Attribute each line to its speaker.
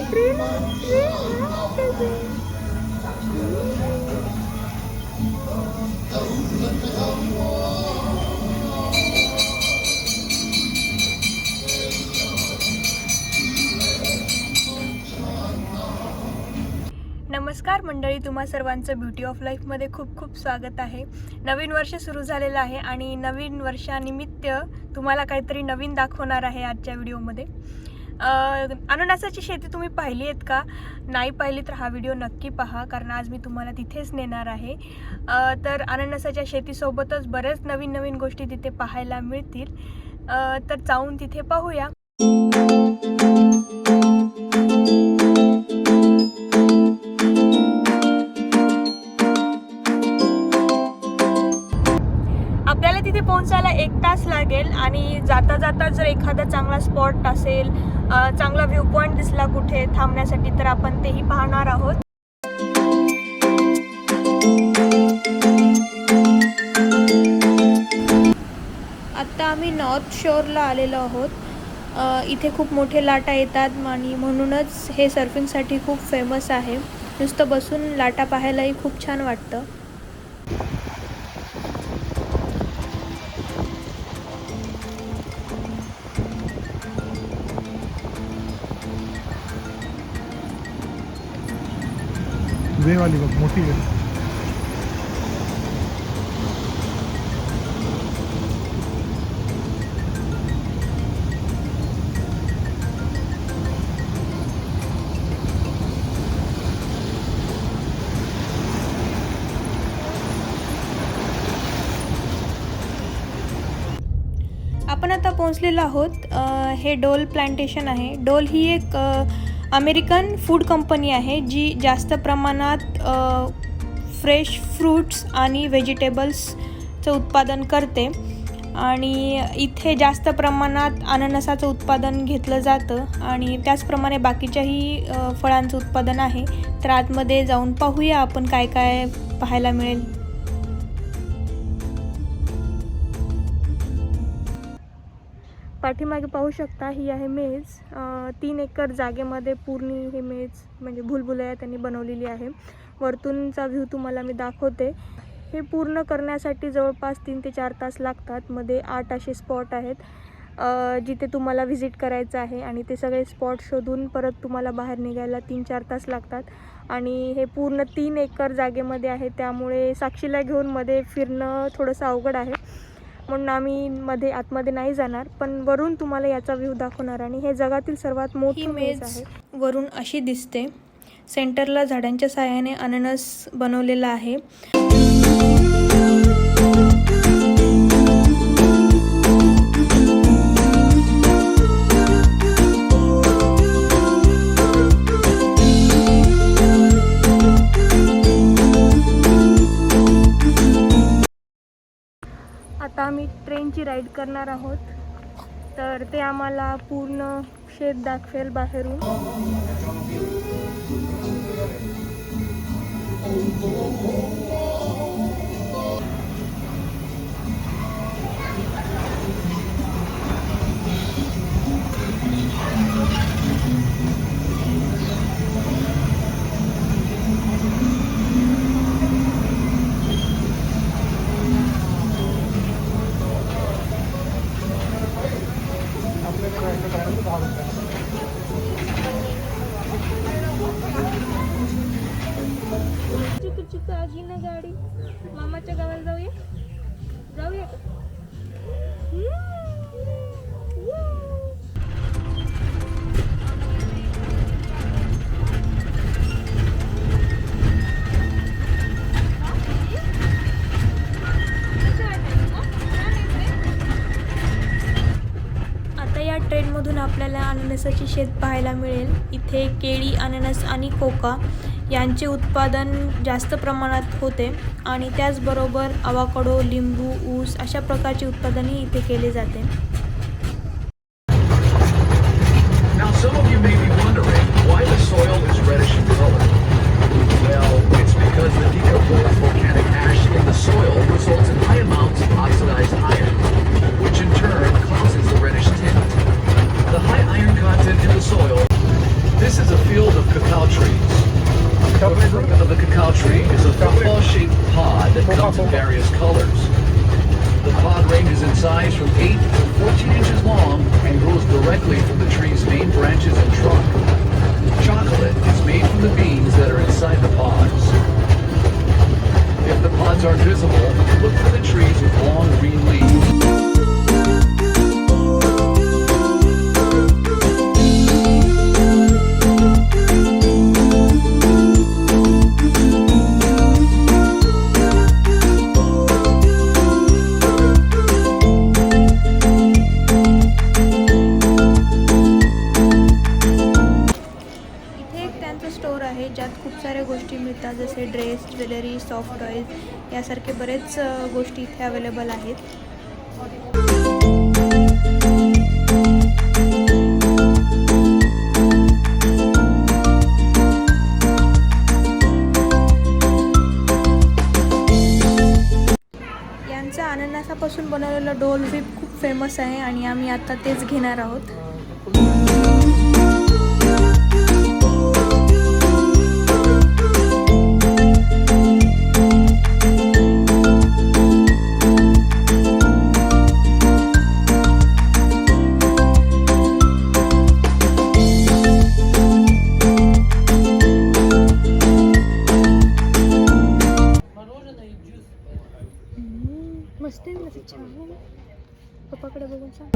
Speaker 1: नमस्कार मंडळी तुम्हा सर्वांचं ब्युटी ऑफ लाईफमध्ये खूप खूप स्वागत आहे. नवीन वर्ष सुरू झालेलं आहे आणि नवीन वर्षानिमित्त तुम्हाला काहीतरी नवीन दाखवणार आहे आजच्या व्हिडिओमध्ये अननसाची शेती तुम्ही पाहिली आहेत का? नाही पाहिली तर हा व्हिडिओ नक्की पहा कारण आज मी तुम्हाला तिथेच नेणार आहे. तर अननसाच्या शेतीसोबतच बऱ्याच नवीन नवीन गोष्टी तिथे पाहायला मिळतील. तर जाऊन तिथे पाहूया. आपल्याला तिथे पोहोचायला एक तास लागेल आणि जाता जाता जर एखादा चांगला स्पॉट असेल चांगला व्ह्यू पॉईंट दिसला कुठे थांबण्यासाठी तर आपण तेही पाहणार आहोत. आत्ता आम्ही नॉर्थ शोअरला आलेलो आहोत. इथे खूप मोठे लाटा येतात आणि म्हणूनच हे सर्फिंगसाठी खूप फेमस आहे. नुसतं बसून लाटा पाहायलाही खूप छान वाटतं.
Speaker 2: वेवाली बघ मोठी वेळ
Speaker 1: आपण आता पोहोचलेलो आहोत हे डोल प्लांटेशन आहे. डोल ही एक अमेरिकन फूड कंपनी आहे जी जास्त प्रमाणात फ्रेश फ्रूट्स आणि व्हेजिटेबल्सचं उत्पादन करते. आणि इथे जास्त प्रमाणात अननसाचं उत्पादन घेतलं जातं आणि त्याचप्रमाणे बाकीच्याही फळांचं उत्पादन आहे. तर आतमध्ये जाऊन पाहूया आपण काय काय पाहायला मिळेल. पाठीमागे पाहू शकता ही आहे मेज. तीन एकर जागेमध्ये पूर्ण ही मेज म्हणजे भुलभुलया त्यांनी बनवलेली आहे. वरतूनचा व्ह्यू तुम्हाला मी दाखवते. हे पूर्ण करण्यासाठी जवळपास तीन ते चार तास लागतात. मध्ये आठ असे स्पॉट आहेत जिथे तुम्हाला व्हिजिट करायचं आहे आणि ते सगळे स्पॉट शोधून परत तुम्हाला बाहेर निघायला तीन चार तास लागतात. आणि हे पूर्ण तीन एकर जागेमध्ये आहे त्यामुळे साक्षीला घेऊन मध्ये फिरणं थोडंसं अवघड आहे. म्हणून आम्ही मध्ये आतमध्ये नाही जाणार पण वरून तुम्हाला याचा व्ह्यू दाखवणार आणि हे जगातील सर्वात मोठी मेज आहे. वरून अशी दिसते. सेंटरला झाडांच्या साहाय्याने अननस बनवलेला आहे. आता आम्ही ट्रेनची राईड करणार आहोत. तर ते आम्हाला पूर्ण शेत दाखवेल बाहेरून. oh, चिकू आगी ना गाडी. मामाच्या गावाला जाऊया? जाऊया आता या ट्रेनमधून आपल्याला अननसाची शेत पाहायला मिळेल. इथे केळी अननस आणि कोका यांचे उत्पादन जास्त प्रमाणात होते आणि त्याचबरोबर अवाकडो लिंबू ऊस अशा प्रकारचे उत्पादनही इथे केले जाते
Speaker 3: Well, it's because the decomposed volcanic ash in the soil results comes in various colors. The pod ranges in size from 8 to 14 inches long and grows directly from the tree's main branches and trunk. Chocolate is made from the beans that are inside the pods. If the pods aren't visible, look for the trees with long green leaves.
Speaker 2: Store खूप साऱ्या गोष्टी मिळतात जसे dress jewellery soft toys यासारखे बरेच गोष्टी इथे available आहेत. यांचं अननसापासून डोल व्हीप खूप फेमस आहे आणि आम्ही आता तेच घेणार आहोत. मस्त आहे मला पप्पाकडे बघून सांग.